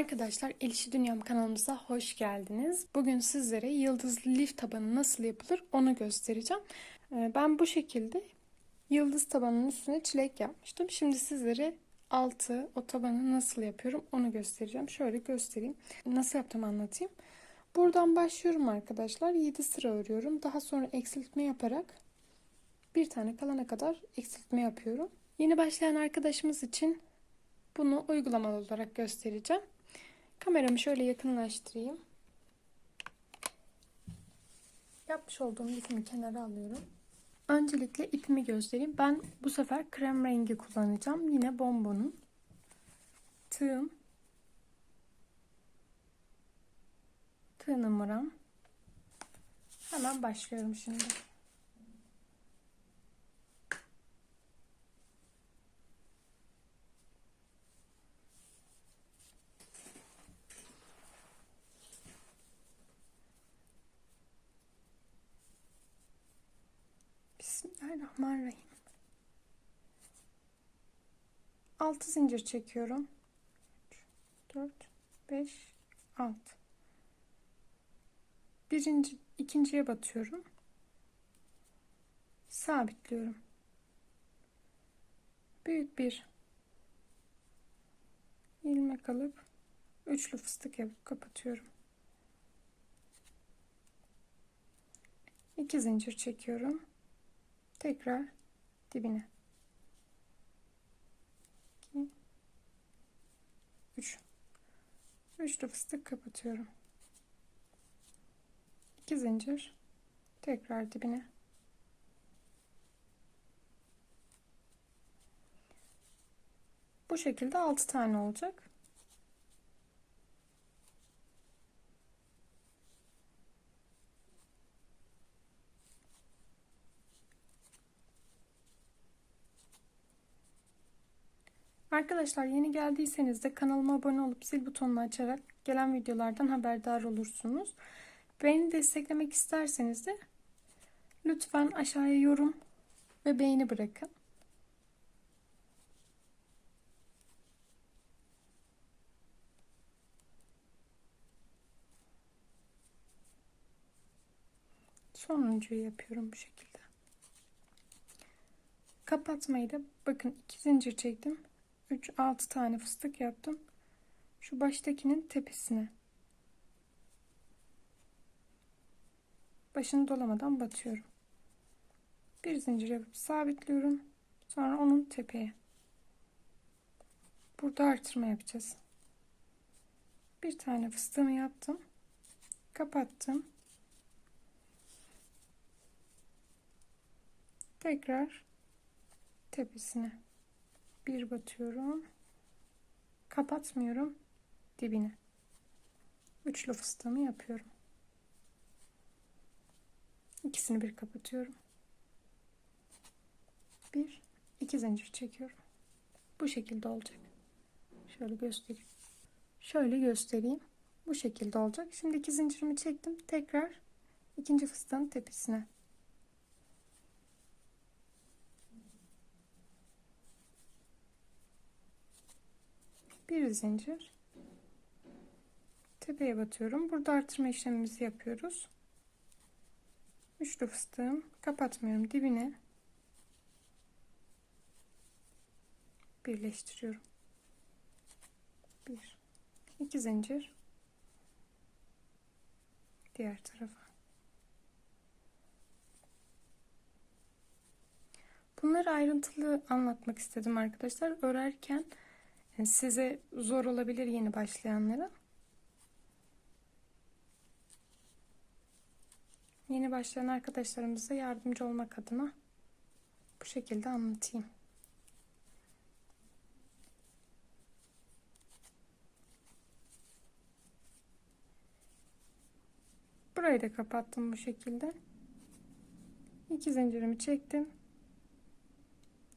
Arkadaşlar Elişi Dünyam kanalımıza hoş geldiniz. Bugün sizlere yıldızlı lif tabanı nasıl yapılır onu göstereceğim. Ee, Ben bu şekilde yıldız tabanının üstüne çilek yapmıştım. Şimdi sizlere altı o tabanı nasıl yapıyorum onu göstereceğim. Şöyle göstereyim. Nasıl yaptım anlatayım. Buradan başlıyorum arkadaşlar. 7 sıra örüyorum. Daha sonra eksiltme yaparak bir tane kalana kadar eksiltme yapıyorum. Yeni başlayan arkadaşımız için bunu uygulamalı olarak göstereceğim. Kameramı şöyle yakınlaştırayım. Yapmış olduğum ipimi kenara alıyorum. Öncelikle ipimi göstereyim. Ben bu sefer krem rengi kullanacağım. Yine bombonun. Tığım. Tığ numaram. Hemen başlıyorum şimdi. Bismillahirrahmanirrahim. 6 zincir çekiyorum. 4 5 6 Birinci, ikinciye batıyorum. Sabitliyorum. Büyük bir ilmek alıp üçlü fıstık yapıp kapatıyorum. İki zincir çekiyorum. Tekrar dibine. 2 3 Üçlü fıstık kapatıyorum. 2 zincir tekrar dibine. Bu şekilde 6 tane olacak. Arkadaşlar yeni geldiyseniz de kanalıma abone olup zil butonunu açarak gelen videolardan haberdar olursunuz. Beni desteklemek isterseniz de lütfen aşağıya yorum ve beğeni bırakın. Sonuncuyu yapıyorum bu şekilde. Kapatmayı da bakın iki zincir çektim. 3 6 tane fıstık yaptım. Şu baştakinin tepesine. Başını dolamadan batıyorum. Bir zincir yapıp sabitliyorum. Sonra onun tepeye. Burada artırma yapacağız. Bir tane fıstığımı yaptım. Kapattım. Tekrar tepesine bir batıyorum. Kapatmıyorum dibine. Üçlü fıstığımı yapıyorum. İkisini bir kapatıyorum. Bir, iki zincir çekiyorum. Bu şekilde olacak. Şöyle göstereyim. Şöyle göstereyim. Bu şekilde olacak. Şimdi iki zincirimi çektim. Tekrar ikinci fıstığın tepesine. Bir zincir. Tepeye batıyorum. Burada artırma işlemimizi yapıyoruz. Üçlü fıstığım. Kapatmıyorum. Dibine birleştiriyorum. Bir, iki zincir. Diğer tarafa. Bunları ayrıntılı anlatmak istedim arkadaşlar. Örerken size zor olabilir yeni başlayanlara. Yeni başlayan arkadaşlarımıza yardımcı olmak adına bu şekilde anlatayım. Burayı da kapattım bu şekilde. İki zincirimi çektim.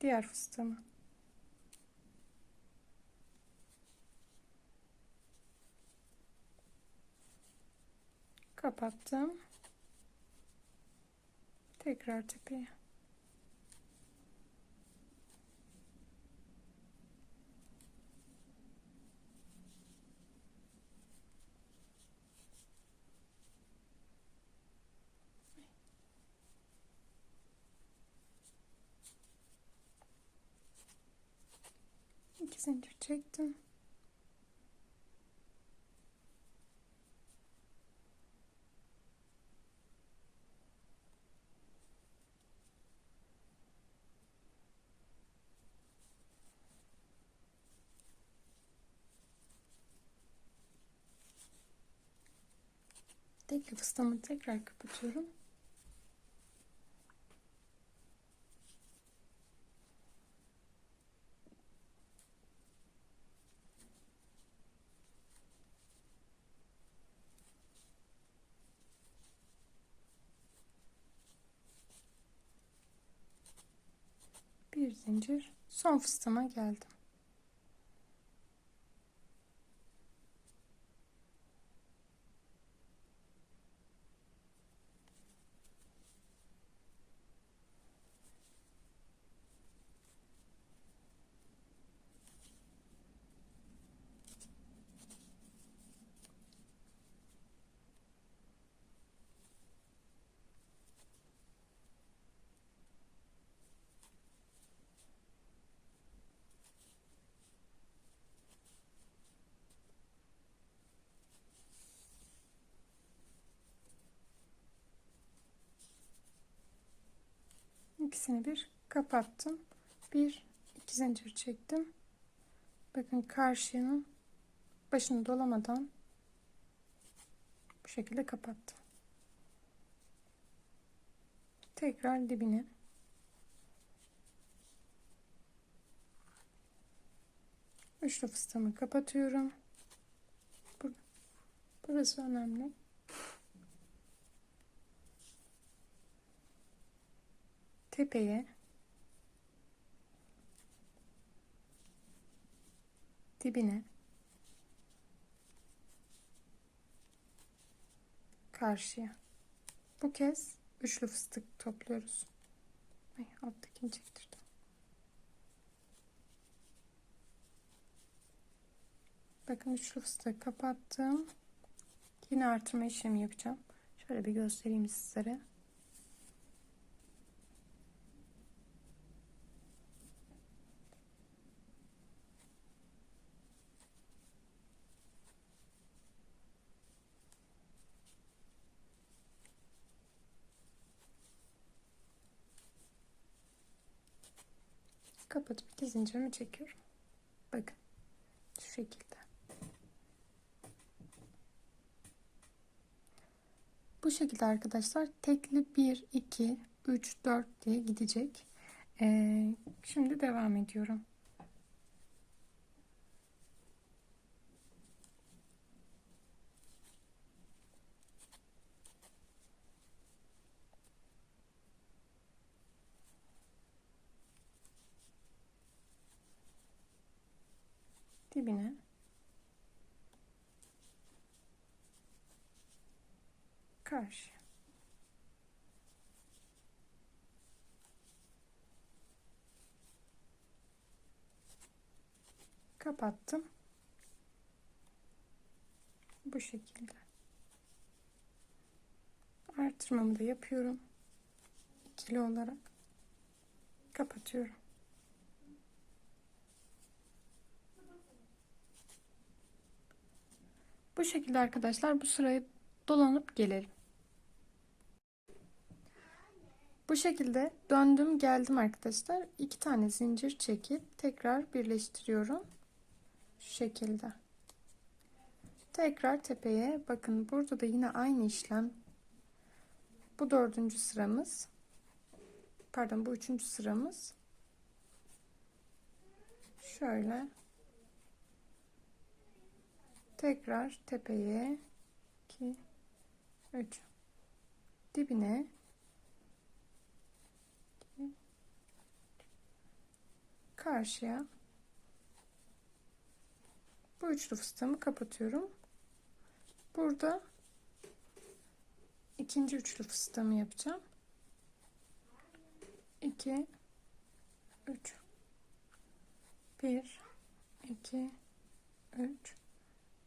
Diğer fıstığımı kapattım. Tekrar tepeye. İki zincir çektim. Tekli fıstığımı tekrar kapatıyorum. Bir zincir son fıstığıma geldim. İkisini bir kapattım. Bir iki zincir çektim. Bakın karşının başını dolamadan bu şekilde kapattım. Tekrar dibine üçlü fıstığımı kapatıyorum. Burası önemli. Tepeye dibine. Karşıya. Bu kez üçlü fıstık topluyoruz. Ay, alttakini çektirdim. Bakın üçlü fıstığı kapattım. Yine artırma işlemi yapacağım. Şöyle bir göstereyim sizlere kapatıp iki zincirimi çekiyorum. Bakın şu şekilde. Bu şekilde arkadaşlar tekli 1, 2, 3, 4 diye gidecek. Ee, şimdi devam ediyorum. Dibine karşı. Kapattım. Bu şekilde. Artırmamı da yapıyorum. İkili olarak kapatıyorum Bu şekilde arkadaşlar bu sırayı dolanıp gelelim. Bu şekilde döndüm geldim arkadaşlar. iki tane zincir çekip tekrar birleştiriyorum. Şu şekilde. Tekrar tepeye bakın burada da yine aynı işlem. Bu dördüncü sıramız. Pardon bu üçüncü sıramız. Şöyle tekrar tepeye 2 3 dibine 2, karşıya. Bu üçlü fıstığımı kapatıyorum. Burada ikinci üçlü fıstığımı yapacağım. 2 3 1 2 3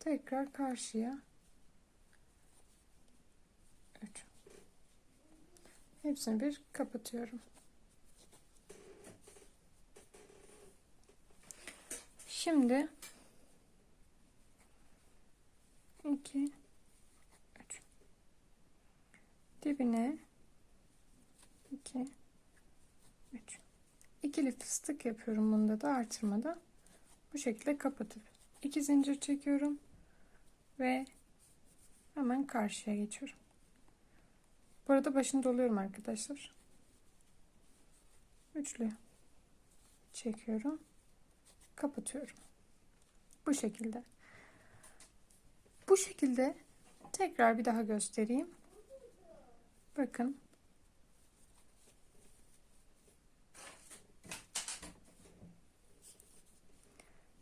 tekrar karşıya. 3 hepsini bir kapatıyorum. Şimdi 2 3 dibine 2 3 ikili fıstık yapıyorum bunda da artırmada bu şekilde kapatıp iki zincir çekiyorum ve hemen karşıya geçiyorum. Bu arada başını doluyorum arkadaşlar. Üçlü çekiyorum. Kapatıyorum. Bu şekilde. Bu şekilde tekrar bir daha göstereyim. Bakın.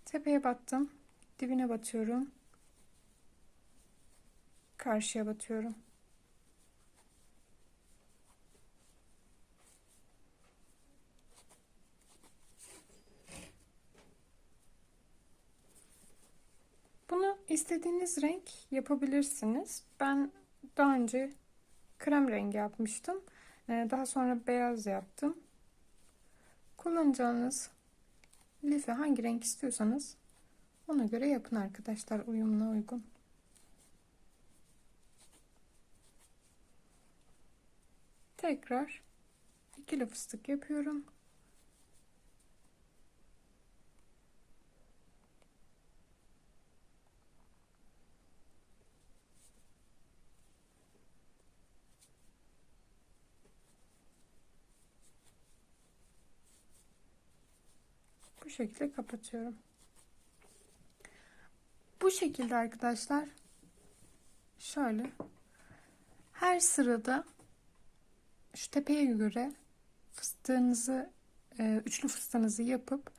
Tepeye battım. Dibine batıyorum karşıya batıyorum Bunu istediğiniz renk yapabilirsiniz. Ben daha önce krem rengi yapmıştım. Ee, daha sonra beyaz yaptım. Kullanacağınız lifi hangi renk istiyorsanız ona göre yapın arkadaşlar uyumuna uygun. Tekrar ikili fıstık yapıyorum. Bu şekilde kapatıyorum. Bu şekilde arkadaşlar şöyle her sırada şu tepeye göre fıstığınızı e, üçlü fıstığınızı yapıp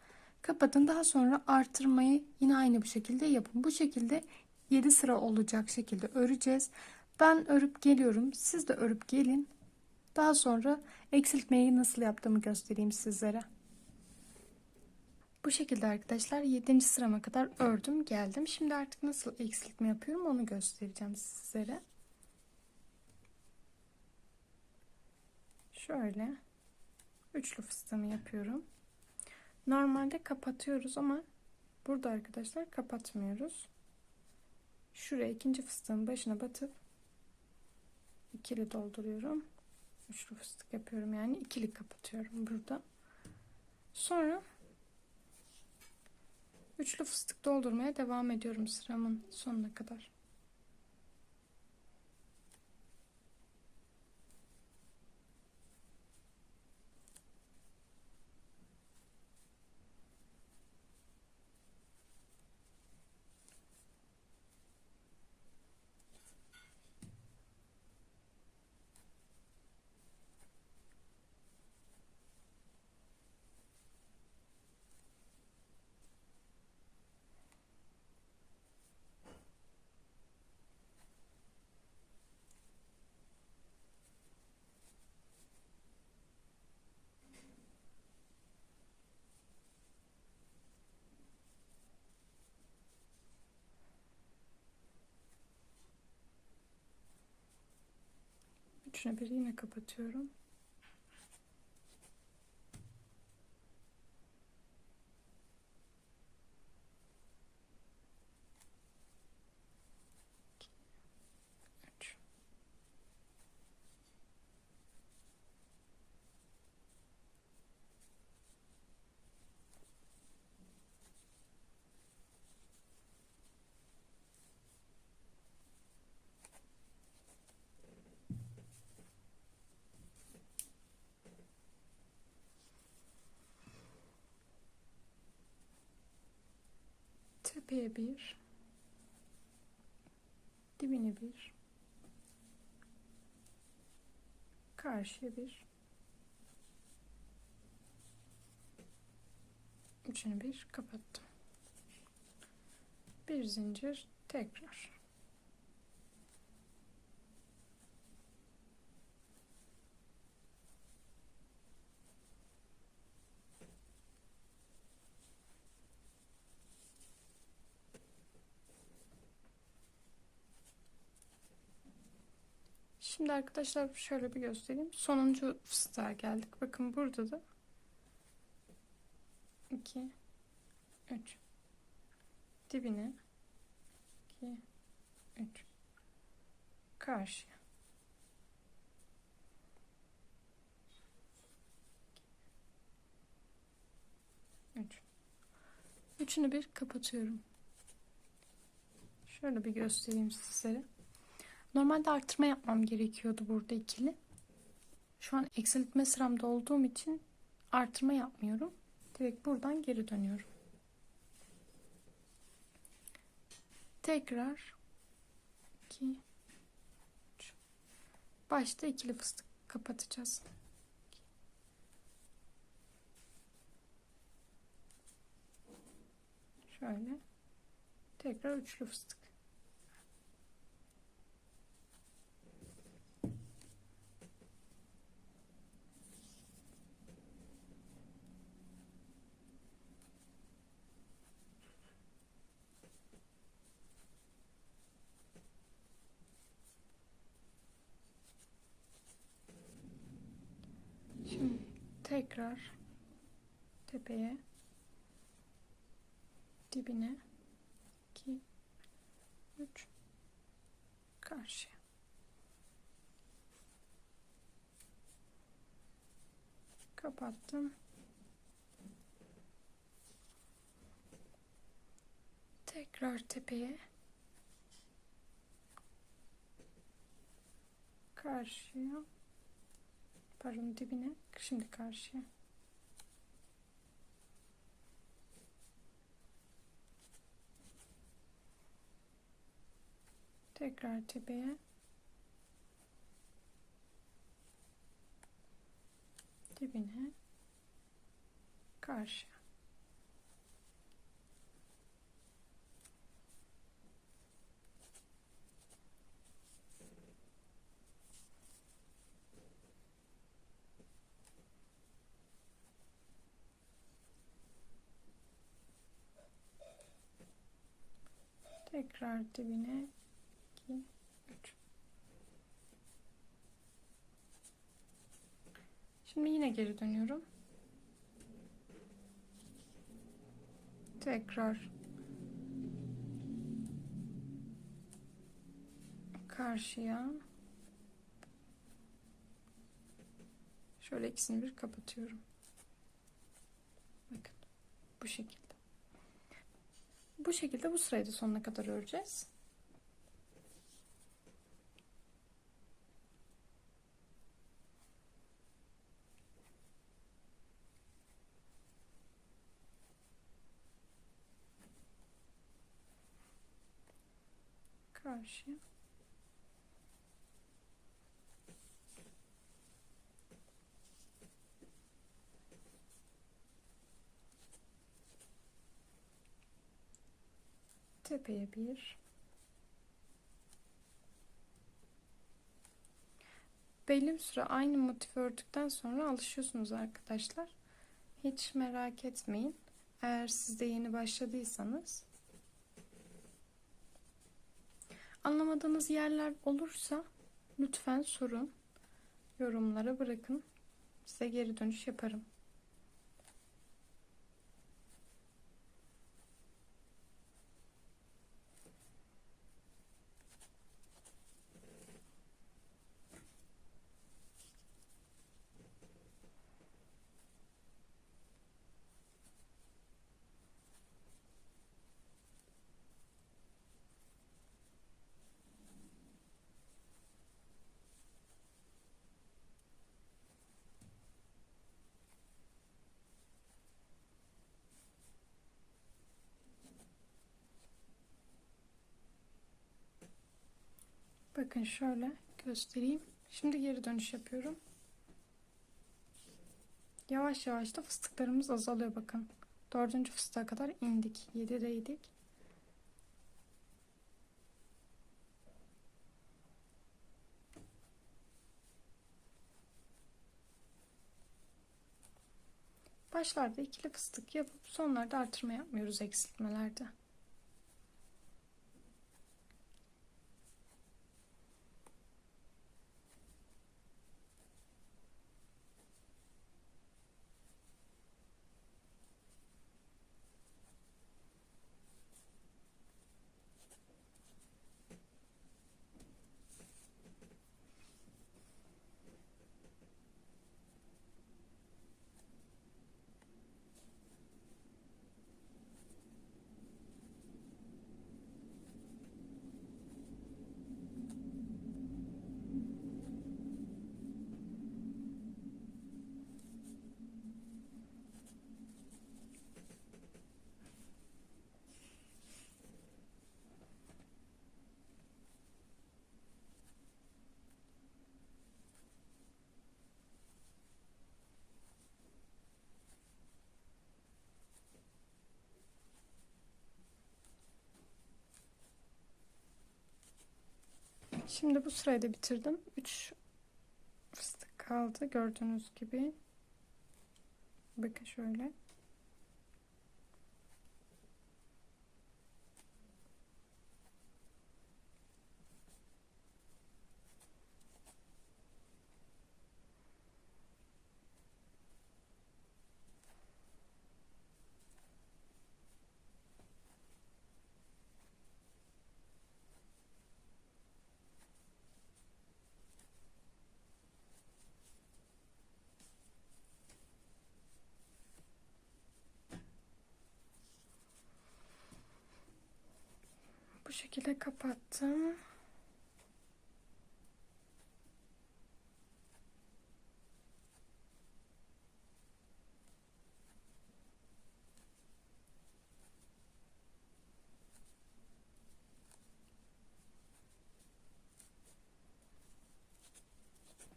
kapatın. Daha sonra artırmayı yine aynı bu şekilde yapın. Bu şekilde 7 sıra olacak şekilde öreceğiz. Ben örüp geliyorum. Siz de örüp gelin. Daha sonra eksiltmeyi nasıl yaptığımı göstereyim sizlere. Bu şekilde arkadaşlar 7. sırama kadar ördüm geldim. Şimdi artık nasıl eksiltme yapıyorum onu göstereceğim sizlere. Şöyle üçlü fıstığımı yapıyorum. Normalde kapatıyoruz ama burada arkadaşlar kapatmıyoruz. Şuraya ikinci fıstığın başına batıp ikili dolduruyorum. Üçlü fıstık yapıyorum yani ikili kapatıyorum burada. Sonra Üçlü fıstık doldurmaya devam ediyorum sıramın sonuna kadar. Üçüne bir yine kapatıyorum. Tepeye bir dibine bir karşıya bir üçünü bir kapattım. Bir zincir tekrar Şimdi arkadaşlar şöyle bir göstereyim. Sonuncu fıstığa geldik. Bakın burada da 2 3 dibine 2 3 karşıya Üç. Üçünü bir kapatıyorum. Şöyle bir göstereyim sizlere. Normalde arttırma yapmam gerekiyordu burada ikili. Şu an eksiltme sıramda olduğum için artırma yapmıyorum. Direkt buradan geri dönüyorum. Tekrar 2 3 Başta ikili fıstık kapatacağız. Şöyle tekrar üçlü fıstık. Şimdi tekrar tepeye dibine. 2 3 karşıya. Kapattım. Tekrar tepeye. Karşıya pardon dibine şimdi karşıya. Tekrar tepeye. Dibine. Karşıya tekrar dibine 2 3 Şimdi yine geri dönüyorum. Tekrar karşıya şöyle ikisini bir kapatıyorum. Bakın bu şekilde. Bu şekilde bu sırayı da sonuna kadar öreceğiz. Karşı. Tepeye bir. Belli süre aynı motifi ördükten sonra alışıyorsunuz arkadaşlar. Hiç merak etmeyin. Eğer siz de yeni başladıysanız anlamadığınız yerler olursa lütfen sorun. Yorumlara bırakın. Size geri dönüş yaparım. Bakın şöyle göstereyim. Şimdi geri dönüş yapıyorum. Yavaş yavaş da fıstıklarımız azalıyor bakın. Dördüncü fıstığa kadar indik. Yedideydik. Başlarda ikili fıstık yapıp sonlarda artırma yapmıyoruz eksiltmelerde. Şimdi bu sırayı da bitirdim. 3 fıstık kaldı gördüğünüz gibi. Bakın şöyle. Şekilde kapattım.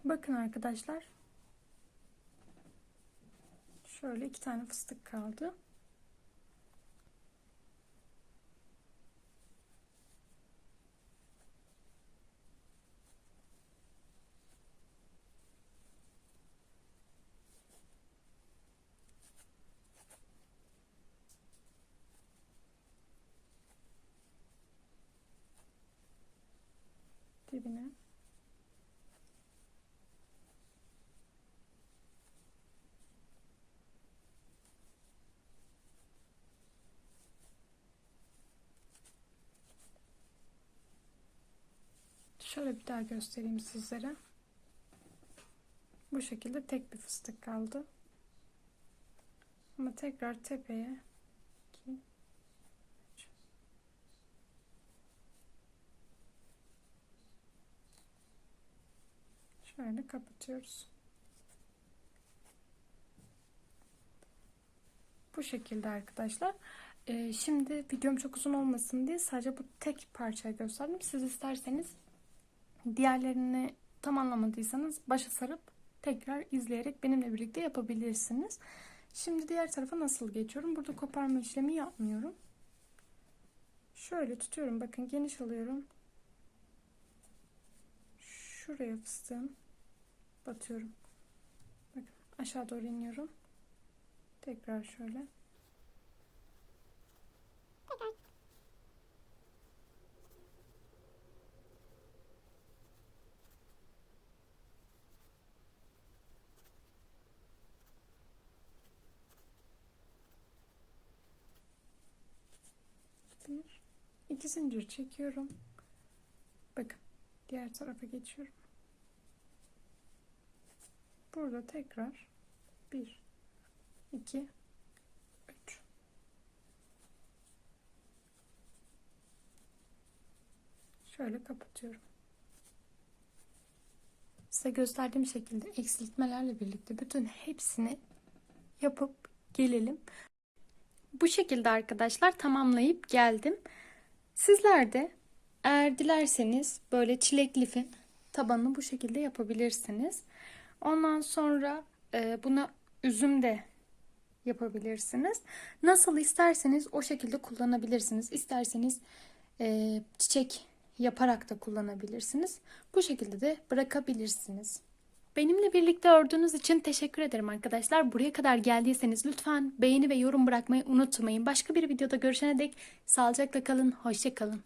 Bakın arkadaşlar. Şöyle iki tane fıstık kaldı. dibine. Şöyle bir daha göstereyim sizlere. Bu şekilde tek bir fıstık kaldı. Ama tekrar tepeye şöyle kapatıyoruz. Bu şekilde arkadaşlar. Ee, şimdi videom çok uzun olmasın diye sadece bu tek parçayı gösterdim. Siz isterseniz Diğerlerini tam anlamadıysanız başa sarıp tekrar izleyerek benimle birlikte yapabilirsiniz. Şimdi diğer tarafa nasıl geçiyorum? Burada koparma işlemi yapmıyorum. Şöyle tutuyorum. Bakın geniş alıyorum. Şuraya fıstığım. Batıyorum. Bakın aşağı doğru iniyorum. Tekrar şöyle. Tekrar 2 zincir çekiyorum. Bakın diğer tarafa geçiyorum. Burada tekrar 1 2 3 Şöyle kapatıyorum. Size gösterdiğim şekilde eksiltmelerle birlikte bütün hepsini yapıp gelelim. Bu şekilde arkadaşlar tamamlayıp geldim. Sizler de eğer dilerseniz böyle çilek lifin tabanını bu şekilde yapabilirsiniz. Ondan sonra e, buna üzüm de yapabilirsiniz. Nasıl isterseniz o şekilde kullanabilirsiniz. İsterseniz e, çiçek yaparak da kullanabilirsiniz. Bu şekilde de bırakabilirsiniz. Benimle birlikte ördüğünüz için teşekkür ederim arkadaşlar. Buraya kadar geldiyseniz lütfen beğeni ve yorum bırakmayı unutmayın. Başka bir videoda görüşene dek sağlıcakla kalın, hoşça kalın.